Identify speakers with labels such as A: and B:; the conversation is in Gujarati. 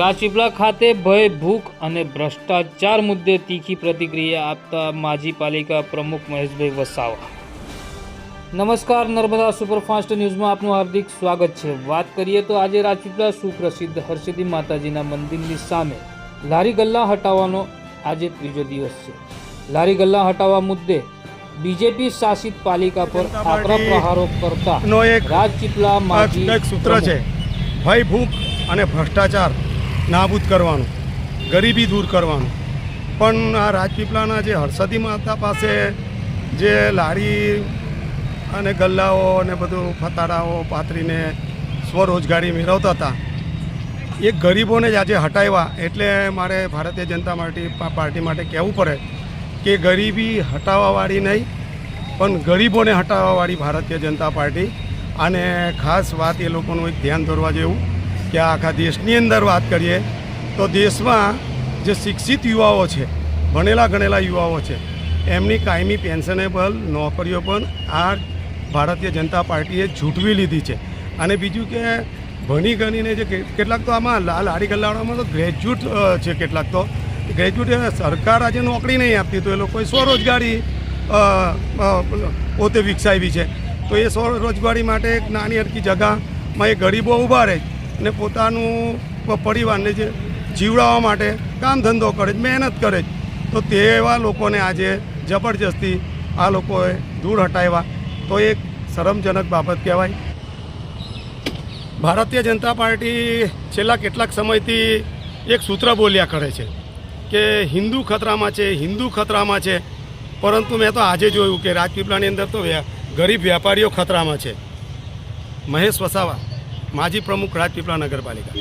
A: રાજપીપળા ખાતે ભય ભૂખ અને ભ્રષ્ટાચાર મુદ્દે તીખી પ્રતિક્રિયા આપતા માજી પાલિકા પ્રમુખ મહેશભાઈ વસાવા. નમસ્કાર નર્મદા સુપરફાસ્ટ ન્યૂઝમાં આપનું હાર્દિક સ્વાગત છે. વાત કરીએ તો આજે રાજપીપળા સુપ્રસિદ્ધ હર્ષદી માતાજીના મંદિરની સામે લારી ગલ્લા હટાવવાનો આજે ત્રીજો દિવસ છે. લારી ગલ્લા હટાવવા મુદ્દે બીજેપી શાસિત પાલિકા પર આકરા પ્રહારો કરતા રાજપીપળા માજી
B: એક સૂત્ર છે. ભય ભૂખ અને ભ્રષ્ટાચાર નાબૂદ કરવાનું, ગરીબી દૂર કરવાનું. પણ આ રાજપીપળાના જે હર્ષદી માતા પાસે જે લારી અને ગલ્લાઓ અને બધું ફતાડાઓ પાથરીને સ્વરોજગારી મેળવતા હતા, એ ગરીબોને જ આજે હટાવ્યા. એટલે મારે ભારતીય જનતા પાર્ટી પાર્ટી માટે કહેવું પડે કે ગરીબી હટાવવાવાળી નહીં, પણ ગરીબોને હટાવવાવાળી ભારતીય જનતા પાર્ટી. અને ખાસ વાત એ લોકોનું એક ધ્યાન દોરવા જેવું કે આખા દેશની અંદર વાત કરીએ, તો દેશમાં જે શિક્ષિત યુવાઓ છે, ભણેલા ગણેલા યુવાઓ છે, એમની કાયમી પેન્શનેબલ નોકરીઓ પણ આ ભારતીય જનતા પાર્ટીએ ઝૂંટવી લીધી છે. અને બીજું કે ભણી ગણીને જે કેટલાક તો આમાં લાલ લારી ગલ્લાડામાં તો ગ્રેજ્યુએટ છે કેટલાક તો. ગ્રેજ્યુએટ સરકાર આજે નોકરી નહીં આપતી, તો એ લોકોએ સ્વરોજગારી પોતે વિકસાવી છે. તો એ સ્વરોજગારી માટે એક નાની અટકી જગામાં એ ગરીબો ઊભા રહે. અને પોતાનું પરિવારને જે જીવડાવવા માટે કામ ધંધો કરે મહેનત કરે. તો તેવા લોકોને આજે જબરજસ્તી આ લોકોએ દૂર હટાવ્યા. તો એક શરમજનક બાબત કહેવાય. ભારતીય જનતા પાર્ટી છેલ્લા કેટલાક સમયથી એક સૂત્ર બોલ્યા કરે છે કે હિન્દુ ખતરામાં છે, હિન્દુ ખતરામાં છે. પરંતુ મેં તો આજે જોયું કે રાજપીપળાની અંદર તો ગરીબ વેપારીઓ ખતરામાં છે. મહેશ વસાવા માજી પ્રમુખ રાજપીપળા નગરપાલિકા.